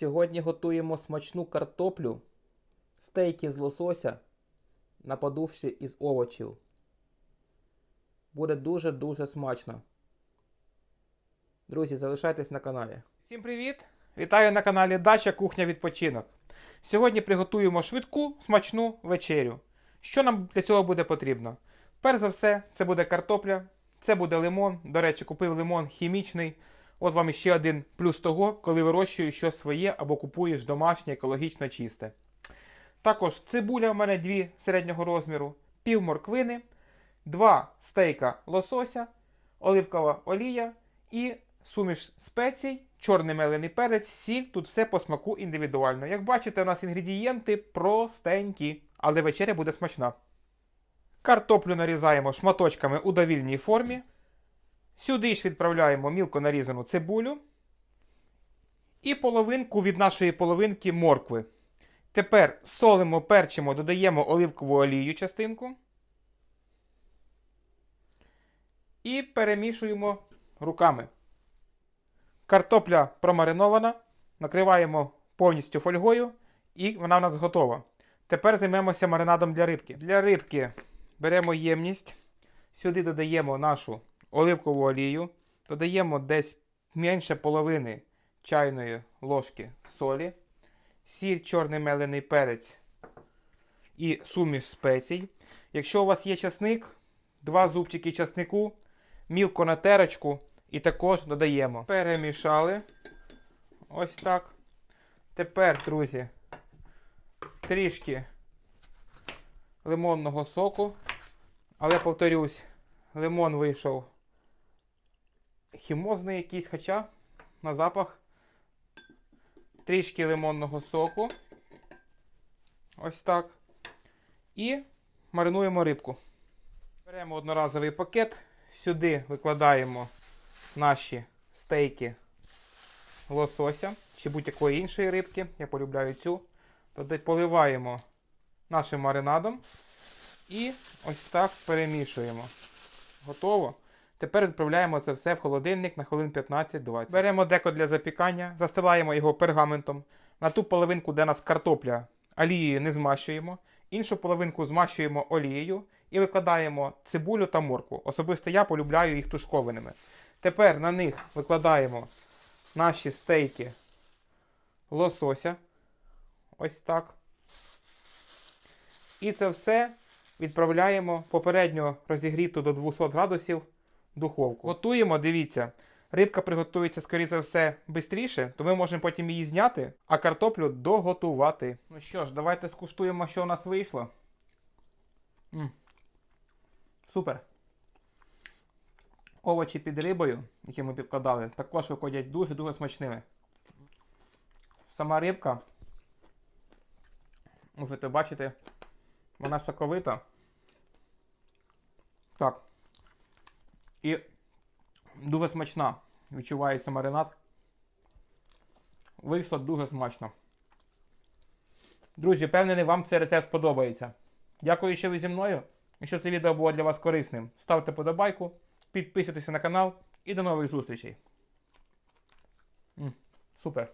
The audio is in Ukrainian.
Сьогодні готуємо смачну картоплю, стейки з лосося на подушці із овочів. Буде дуже-дуже смачно. Друзі, залишайтесь на каналі. Всім привіт! Вітаю на каналі Дача Кухня Відпочинок. Сьогодні приготуємо швидку смачну вечерю. Що нам для цього буде потрібно? Перш за все, це буде картопля, це буде лимон. До речі, купив лимон хімічний. От вам ще один плюс того, коли вирощуєш щось своє або купуєш домашнє, екологічно чисте. Також цибуля в мене дві середнього розміру, пів морквини, два стейка лосося, оливкова олія і суміш спецій, чорний мелений перець, сіль. Тут все по смаку індивідуально. Як бачите, у нас інгредієнти простенькі, але вечеря буде смачна. Картоплю нарізаємо шматочками у довільній формі. Сюди ж відправляємо мілко нарізану цибулю і половинку від нашої половинки моркви. Тепер солимо, перчимо, додаємо оливкову олію частинку. І перемішуємо руками. Картопля промаринована. Накриваємо повністю фольгою, і вона у нас готова. Тепер займемося маринадом для рибки. Для рибки беремо ємність, сюди додаємо нашу оливкову олію, додаємо десь менше половини чайної ложки солі, сіль, чорний мелений перець і суміш спецій. Якщо у вас є часник, два зубчики часнику, мілко на терочку і також додаємо. Перемішали. Ось так. Тепер, друзі, трішки лимонного соку. Але повторюсь, лимон вийшов хімозний якийсь, хоча на запах трішки лимонного соку. Ось так. І маринуємо рибку. Беремо одноразовий пакет, сюди викладаємо наші стейки лосося чи будь-якої іншої рибки. Я полюбляю цю. Тоді поливаємо нашим маринадом і ось так перемішуємо. Готово. Тепер відправляємо це все в холодильник на хвилин 15-20. Беремо деко для запікання, застилаємо його пергаментом. На ту половинку, де нас картопля, олією не змащуємо. Іншу половинку змащуємо олією і викладаємо цибулю та морку. Особисто я полюбляю їх тушкованими. Тепер на них викладаємо наші стейки лосося. Ось так. І це все відправляємо попередньо розігріту до 200 градусів духовку. Готуємо, дивіться. Рибка приготується, скоріше за все, швидше, то ми можемо потім її зняти, а картоплю доготувати. Ну що ж, давайте скуштуємо, що у нас вийшло. м Супер. Овочі під рибою, які ми підкладали, також виходять дуже-дуже смачними. Сама рибка, можете бачити, вона соковита. Так. І дуже смачна. Відчувається маринад. Вийшло дуже смачно. Друзі, впевнений, вам цей рецепт сподобається. Дякую, що ви зі мною. Якщо це відео було для вас корисним, ставте подобайку, підписуйтесь на канал і до нових зустрічей. Супер!